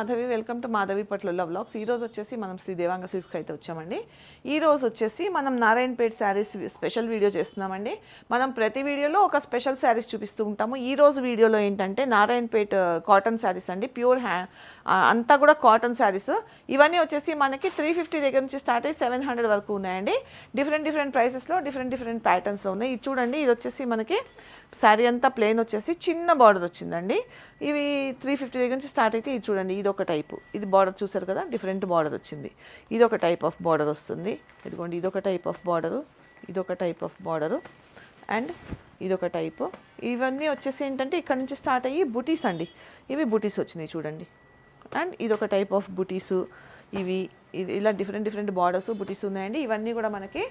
Madhavi welcome to Madhavi పట్ల vlogs. ఈ రోజు వచ్చేసి మనం శ్రీ దేవాంగ సిల్క్స్కి అయితే వచ్చామండి. ఈ రోజు వచ్చేసి మనం నారాయణపేట్ శారీస్ స్పెషల్ వీడియో చేస్తున్నామండి. మనం ప్రతి వీడియోలో ఒక స్పెషల్ శారీస్ చూపిస్తూ ఉంటాము. ఈ రోజు వీడియోలో ఏంటంటే నారాయణపేట కాటన్ శారీస్ అండి. ప్యూర్ హ్యా అంతా కూడా కాటన్ శారీస్. ఇవన్నీ వచ్చేసి మనకి త్రీ ఫిఫ్టీ దగ్గర నుంచి స్టార్ట్ అయ్యి సెవెన్ హండ్రెడ్ వరకు ఉన్నాయండి. డిఫరెంట్ డిఫరెంట్ ప్రైసెస్లో డిఫరెంట్ డిఫరెంట్ ప్యాటర్న్స్లో ఉన్నాయి. ఇది చూడండి ఇది వచ్చేసి మనకి శారీ అంతా ప్లెయిన్ వచ్చేసి చిన్న బార్డర్ వచ్చిందండి. ఇవి త్రీ ఫిఫ్టీ దగ్గర నుంచి స్టార్ట్ అయితే ఇది చూడండి. ఇది ఒక టైపు. ఇది బార్డర్ చూసారు కదా? డిఫరెంట్ బార్డర్ వచ్చింది. ఇది ఒక టైప్ ఆఫ్ బార్డర్ వస్తుంది. ఇదిగోండి ఇది ఒక టైప్ ఆఫ్ బార్డరు ఇదొక టైప్ ఆఫ్ బార్డరు అండ్ ఇదొక టైపు. ఇవన్నీ వచ్చేసి ఏంటంటే ఇక్కడ నుంచి స్టార్ట్ అయ్యి బుటీస్ అండి. ఇవి బుటీస్ వచ్చినాయి చూడండి. అండ్ ఇదొక టైప్ ఆఫ్ బుటీసు. ఇవి ఇది ఇలా డిఫరెంట్ డిఫరెంట్ బార్డర్స్ బుటీస్ ఉన్నాయండి. ఇవన్నీ కూడా మనకి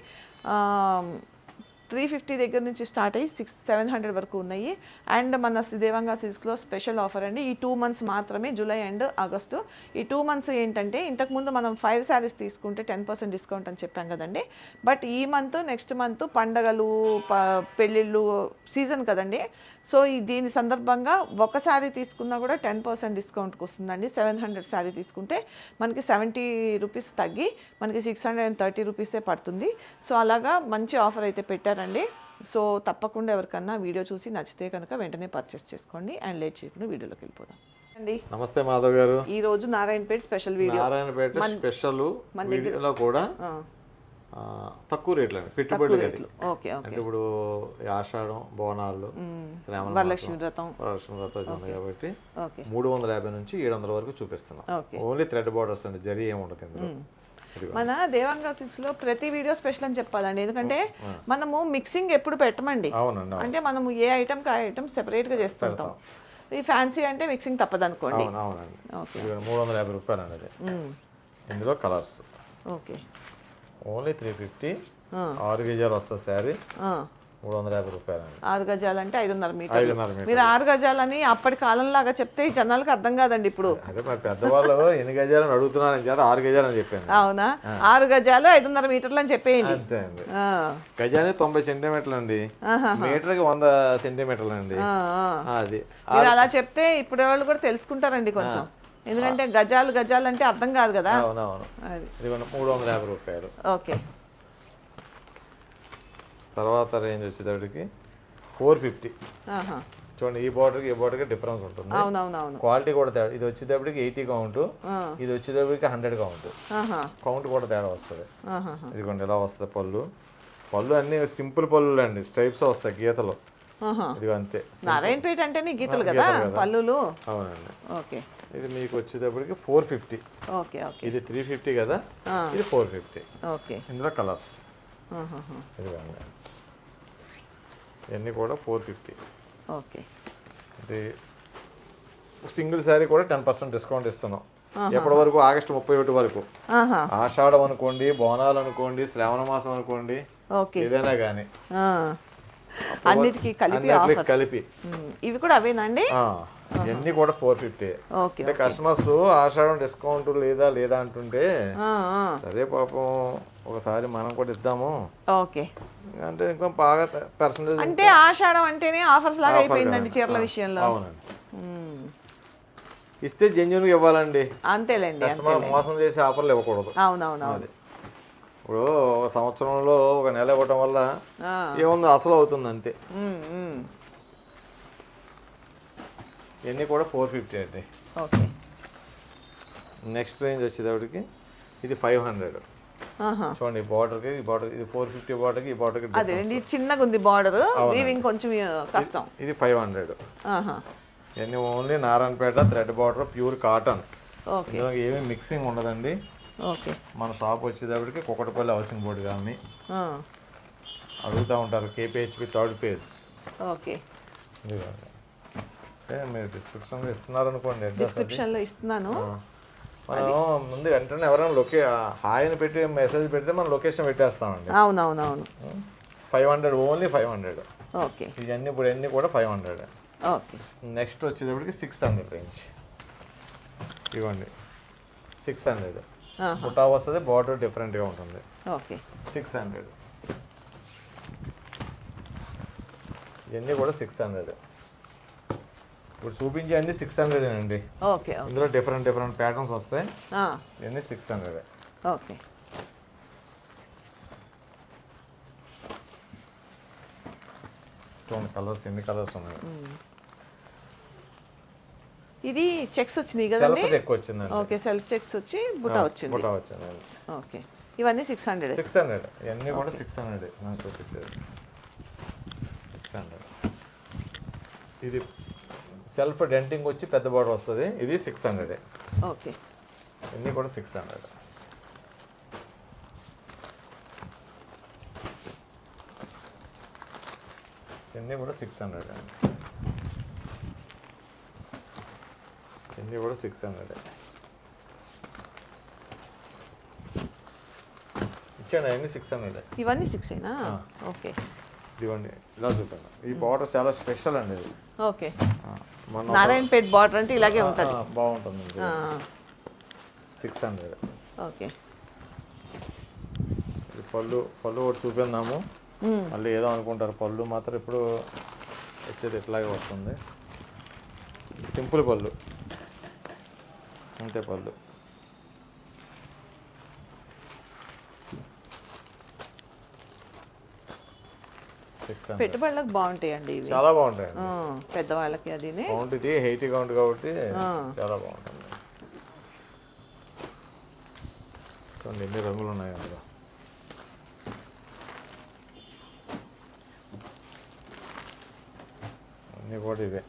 త్రీ ఫిఫ్టీ దగ్గర నుంచి స్టార్ట్ అయ్యి సిక్స్ సెవెన్ హండ్రెడ్ వరకు ఉన్నాయి. అండ్ మన శ్రీదేవంగా సిల్క్స్లో స్పెషల్ ఆఫర్ అండి. ఈ టూ మంత్స్ మాత్రమే జూలై అండ్ ఆగస్టు. ఈ టూ మంత్స్ ఏంటంటే ఇంతకుముందు మనం ఫైవ్ శారీస్ తీసుకుంటే టెన్ పర్సెంట్ డిస్కౌంట్ అని చెప్పాం కదండి. బట్ ఈ మంత్ నెక్స్ట్ మంత్ పండగలు ప పెళ్ళిళ్ళు సీజన్ కదండి. సో ఈ దీని సందర్భంగా ఒక శారీ తీసుకున్నా కూడా టెన్ పర్సెంట్ డిస్కౌంట్కి వస్తుందండి. సెవెన్ హండ్రెడ్ శారీ తీసుకుంటే మనకి సెవెంటీ రూపీస్ తగ్గి మనకి సిక్స్ హండ్రెడ్ అండ్ థర్టీ రూపీసే పడుతుంది. సో అలాగా మంచి ఆఫర్ అయితే పెట్టారండి సో తప్పకుండా ఎవరికన్నా వీడియో చూసి నచ్చితే కనుక వెంటనే పర్చేస్ చేసుకోండి. అండ్ లేట్ చేయకుండా వీడియోలోకి వెళ్ళిపోదాం. అండి. నమస్తే మాధవ్ గారు. ఈ రోజు Narayanpet special video Narayanpet special వీడియోలో కూడా తక్కువ రేట్లు పెట్టుబడి ఓకే అంటే ఇప్పుడు ఆషాఢం బోనాలు శ్రావణ వరలక్ష్మి వ్రతం. వరలక్ష్మి వ్రతం కాబట్టి ఓకే. మూడు వందల యాభై నుంచి ఏడు వందల వరకు చూపిస్తున్నాం. ఓకే. ఓన్లీ థ్రెడ్ బార్డర్స్ అండి జరీ ఏమి ఉండదు ఇందులో. మన దేవాంగ సిక్స్లో ప్రతి వీడియో స్పెషల్ అని చెప్పాలండి. ఎందుకంటే మనము మిక్సింగ్ ఎప్పుడు పెట్టమండి. అంటే మనము ఏ ఐటమ్ కా ఐటమ్ సెపరేట్గా చేస్తుంటాం ఈ ఫ్యాన్సీ అంటే మిక్సింగ్ ఓకే. ఇదిగో మూడు వందల యాభై రూపాయలు అండి ఇందులో colours. Okay. Only three fifty ఆ. ఆరు గజాలు వస్తుంది శారీ. ఆ. మూడు వందల యాభై రూపాయలు ఆరు గజాలు అంటే ఐదున్నర మీటర్ ఐదున్నర మీటర్ మీరు ఆరు గజాలని అప్పటి కాలంలాగా చెప్తే ఈ జనాలకు అర్థం కాదండి ఇప్పుడు. అదే మరి పెద్దవాళ్ళు ఎన్ని గజాలు అని అడుగుతున్నారని చేత ఆరు గజాలు అని చెప్పాను అవునా? ఆరు గజాలు ఐదున్నర మీటర్లు అని చెప్పేయండి. అంతే అండి. గజానికి తొంభై సెంటీమీటర్లు అండి మీటర్కి వంద సెంటీమీటర్లు అండి. అది. మీరు అలా చెప్తే ఇప్పుడు వాళ్ళు కూడా తెలుసుకుంటారండి కొంచెం. ఎందుకంటే గజాలు గజాలు అంటే అర్థం కాదు కదా. అవునవును. మూడు వందల యాభై రూపాయలు. ఓకే. తర్వాత రేంజ్ వచ్చేటప్పటికి ఫోర్ ఫిఫ్టీ. చూడండి ఈ బార్డర్కి ఈ బార్డర్కి డిఫరెన్స్ ఉంటుంది. క్వాలిటీ కూడా తేడా. ఇది వచ్చేటప్పటికి ఎయిటీ కౌంట్ ఇది వచ్చేటప్పటికి హండ్రెడ్ కౌంట్. కౌంట్ కూడా తేడా వస్తుంది. ఇదిగోండి ఇలా వస్తుంది పళ్ళు. పళ్ళు అన్ని సింపుల్ పళ్ళు అండి స్ట్రైప్స్ వస్తాయి గీతలు. ఇదిగో అంతే. నారాయణపేట అంటేనే గీతలు కదా అవునండి. ఓకే. ఇది మీకు వచ్చేటప్పటికి ఫోర్ ఫిఫ్టీ ఓకే ఓకే. ఇది త్రీ ఫిఫ్టీ కదా. ఇది ఫోర్ ఫిఫ్టీ ఓకే. ఇందులో కలర్స్ ఆహాహా. ఇవన్నీ కూడా ఫోర్ ఫిఫ్టీ ఓకే. ఇది సింగిల్ శారీ కూడా టెన్ పర్సెంట్ డిస్కౌంట్ ఇస్తున్నాం. ఎప్పటి వరకు? ఆగస్టు ముప్పై ఒకటి వరకు. ఆషాఢం అనుకోండి బోనాలు అనుకోండి శ్రావణ మాసం అనుకోండి ఓకే. ఏదైనా కానీ. అన్నిటికీ కలిపి కలిపి. ఇవి కూడా అవేనండి ఇవన్నీ కూడా ఫోర్ ఫిఫ్టీ. అంటే కస్టమర్స్ ఆషాఢం డిస్కౌంట్ లేదా లేదా అంటుంటే. సరే పాపం ఒకసారి మనం కూడా ఇద్దాము. ఓకే. అంటే ఇంకా బాగా పర్సంటేజ్ అంటే ఆషాఢం అంటేనే ఆఫర్స్ లాగా అయిపోయిందండి చీరల విషయంలో. అవునండి. ఇస్తే జెన్యున్గా ఇవ్వాలండి. అంతేలేండి కస్టమర్ మోసం చేసే ఆఫర్లు ఇవ్వకూడదు. అవునవునవును. ఇప్పుడు ఒక సంవత్సరంలో ఒక నెల ఇవ్వటం వల్ల. ఏముంది? అసలు అవుతుంది అంతే. ఇవన్నీ కూడా ఫోర్ ఫిఫ్టీ అండి. ఓకే. నెక్స్ట్ రేంజ్ వచ్చేటప్పటికి ఇది ఫైవ్ హండ్రెడ్. చూడండి బార్డర్కి ఈ బార్డర్ ఇది ఫోర్ ఫిఫ్టీ బార్డర్కి ఈ బార్డర్కి అదేండి చిన్నగా ఉంది బార్డర్. వీవింగ్ కొంచెం కష్టం. ఇది ఫైవ్ హండ్రెడ్. ఇవన్నీ only Narayanpet thread border pure cotton. Okay. ఇందులో ఏమీ మిక్సింగ్ ఉండదండి. ఓకే. మన షాప్ వచ్చేటప్పటికి కుక్కటపల్లి హౌసింగ్ బోర్డు కానీ అడుగుతూ ఉంటారు కేపీహెచ్పి థర్డ్ ఫేజ్. ఓకే. మీరు డిస్క్రిప్షన్లో ఇస్తున్నారనుకోండి అడ్రస్ అది. డిస్క్రిప్షన్లో ఇస్తున్నాను. మనం ముందు వెంటనే ఎవరైనా లొకే హాయ్ అని పెట్టి మెసేజ్ పెడితే మనం లొకేషన్ పెట్టేస్తామండి. అవునవునవును. Five hundred only five hundred okay. ఇవన్నీ ఇప్పుడు అన్నీ కూడా ఫైవ్ హండ్రెడ్ ఓకే. నెక్స్ట్ వచ్చేటప్పటికి సిక్స్ హండ్రెడ్ రేంజ్ ఇవ్వండి. Six hundred. బుటా వస్తుంది బార్డర్ డిఫరెంట్గా ఉంటుంది. ఓకే. సిక్స్ హండ్రెడ్ ఇవన్నీ కూడా సిక్స్ హండ్రెడ్ ఇప్పుడు చూపించే అన్ని సిక్స్ హండ్రెడ్ అండి ఓకే ఇందులో డిఫరెంట్ డిఫరెంట్ ప్యాటర్న్స్ వస్తాయి. ఇవన్నీ సిక్స్ హండ్రెడ్ ఓకే. చూడండి కలర్స్ ఎన్ని కలర్స్ ఉన్నాయి. ఇది చెక్స్ వచ్చినాయి సెల్ఫ్ కదండి? ఎక్కువ వచ్చిందండి. ఓకే సెల్ఫ్ చెక్స్ వచ్చి బుటా వచ్చింది బుటా వచ్చింది. ఓకే ఇవన్నీ సిక్స్ హండ్రెడ్ సిక్స్ హండ్రెడ్ ఇవన్నీ కూడా సిక్స్ హండ్రెడ్ నాకు చూపించేది. సిక్స్ హండ్రెడ్ ఇది సెల్ఫ్ డెంటింగ్ వచ్చి పెద్ద బార్డర్ వస్తుంది. ఇది సిక్స్ హండ్రెడ్ ఓకే. ఇవన్నీ కూడా సిక్స్ హండ్రెడ్ ఇవన్నీ కూడా సిక్స్ హండ్రెడ్ అండి. ఇవన్నీ కూడా సిక్స్ హండ్రెడ్ ఇచ్చాను అవన్నీ సిక్స్ హండ్రెడ్ ఇవన్నీ సిక్స్ అయినా. ఓకే. ఇదిగోండి ఇలా చూపాను ఈ బార్డర్ చాలా స్పెషల్ అండి ఇది. ఓకే. నారాయణపేట్ బార్డర్ అంటే ఇలాగే ఉంటుంది. బాగుంటుంది సిక్స్ హండ్రెడ్. ఓకే. పళ్ళు పళ్ళు ఒకటి చూపిందాము. మళ్ళీ ఏదో అనుకుంటారు. పళ్ళు మాత్రం ఇప్పుడు వచ్చేది ఇట్లాగే వస్తుంది. సింపుల్ పళ్ళు. అంతే పళ్ళు. పెట్టుబడులకు బాగుంటాయండి ఇవి. చాలా బాగుంటాయండి. ఆ, పెద్దవాళ్ళకి అది ఇది హెయిట్ కౌంట్ కాబట్టి. చాలా బాగుంటుంది. ఎన్ని రంగులు ఉన్నాయి అందులో. అన్నీ కూడా ఇవే.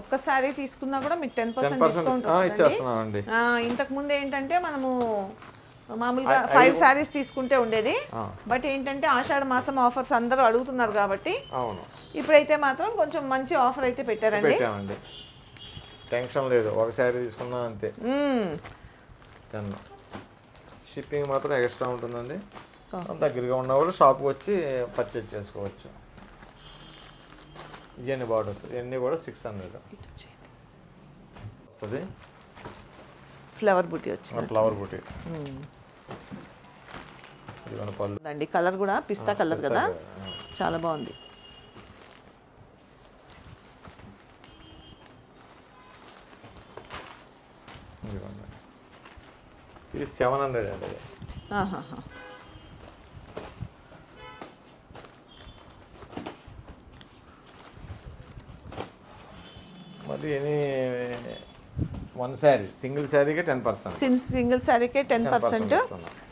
ఒక్కసారి తీసుకున్నా కూడా మీకు టెన్ పర్సెంట్ డిస్కౌంట్ వస్తుంది ఇంతకు ముందు ఏంటంటే మనము మామూలుగా ఫైవ్ శారీస్ తీసుకుంటే ఉండేది. బట్ ఏంటంటే ఆషాఢ మాసం ఆఫర్స్ అందరూ అడుగుతున్నారు కాబట్టి ఇప్పుడైతే మాత్రం కొంచెం మంచి ఆఫర్ అయితే పెట్టారండి. టెన్షన్ లేదు. ఒక శారీ తీసుకున్నా అంతే. షిప్పింగ్ మాత్రం ఎక్స్ట్రా ఉంటుందండి. దగ్గరగా ఉన్న వాళ్ళు షాప్కి వచ్చి పర్చేజ్ చేసుకోవచ్చు. ఇవన్నీ బార్డర్స్ ఇవన్నీ కూడా సిక్స్ హండ్రెడ్. వస్తుంది? ఫ్లవర్ బుట్టి వచ్చింది. ఫ్లవర్ బుటీ. అండి కలర్ కూడా పిస్తా కలర్ కదా? చాలా బాగుంది. ఇది సెవెన్ హండ్రెడ్ అండి. ఎనీ వన్ శారీ సింగిల్ శారీకి టెన్ పర్సెంట్ సింగిల్ శారీకే టెన్ పర్సెంట్.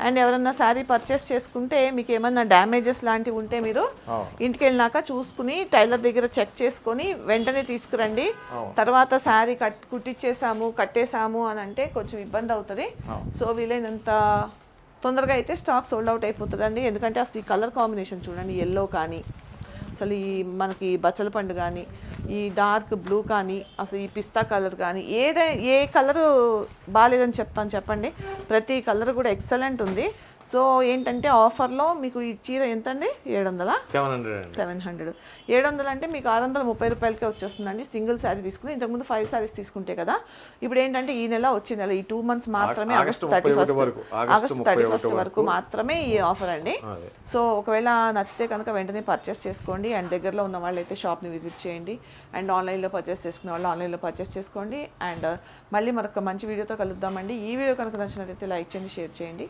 అండ్ ఎవరన్నా శారీ పర్చేస్ చేసుకుంటే మీకు ఏమన్నా డ్యామేజెస్ లాంటివి ఉంటే మీరు అవును ఇంటికి వెళ్ళినాక చూసుకుని టైలర్ దగ్గర చెక్ చేసుకొని వెంటనే తీసుకురండి. అవును. తర్వాత శారీ కట్ కుట్టించేసాము కట్టేసాము అని అంటే కొంచెం ఇబ్బంది అవుతుంది. సో వీలైనంత తొందరగా అయితే స్టాక్ సోల్డ్ అవుట్ అయిపోతుందండి. ఎందుకంటే అసలు ఈ కలర్ కాంబినేషన్ చూడండి ఎల్లో కానీ అసలు ఈ మనకి బచ్చల పండు కానీ ఈ డార్క్ బ్లూ కానీ అసలు ఈ పిస్తా కలర్ కానీ ఏదై ఏ కలరు బాగాలేదని చెప్తాను చెప్పండి. ప్రతి కలర్ కూడా ఎక్సలెంట్ ఉంది. సో ఏంటంటే ఆఫర్లో మీకు ఈ చీర ఎంతండి? ఏడు వందలా సెవెన్ హండ్రెడ్ అండి. Seven hundred. ఏడు వందలు అంటే మీకు ఆరు వందల ముప్పై రూపాయలకే వచ్చేస్తుందండి. సింగిల్ శారీ తీసుకుని ఇంతకుముందు ఫైవ్ శారీస్ తీసుకుంటే కదా ఇప్పుడు ఏంటంటే ఈ నెల వచ్చే నెల ఈ టూ మంత్స్ మాత్రమే August thirty 31 first August thirty 31 first వరకు. మాత్రమే ఈ ఆఫర్ అండి. సో ఒకవేళ నచ్చితే కనుక వెంటనే పర్చేస్ చేసుకోండి. అండ్ దగ్గరలో ఉన్న వాళ్ళు అయితే షాప్ని విజిట్ చేయండి. అండ్ ఆన్లైన్లో పర్చేస్ చేసుకునే వాళ్ళు ఆన్లైన్లో పర్చేస్ చేసుకోండి. అండ్ మళ్ళీ మరొక మంచి వీడియోతో కలుద్దామండి. ఈ వీడియో కనుక నచ్చినట్లయితే లైక్ చేయండి షేర్ చేయండి.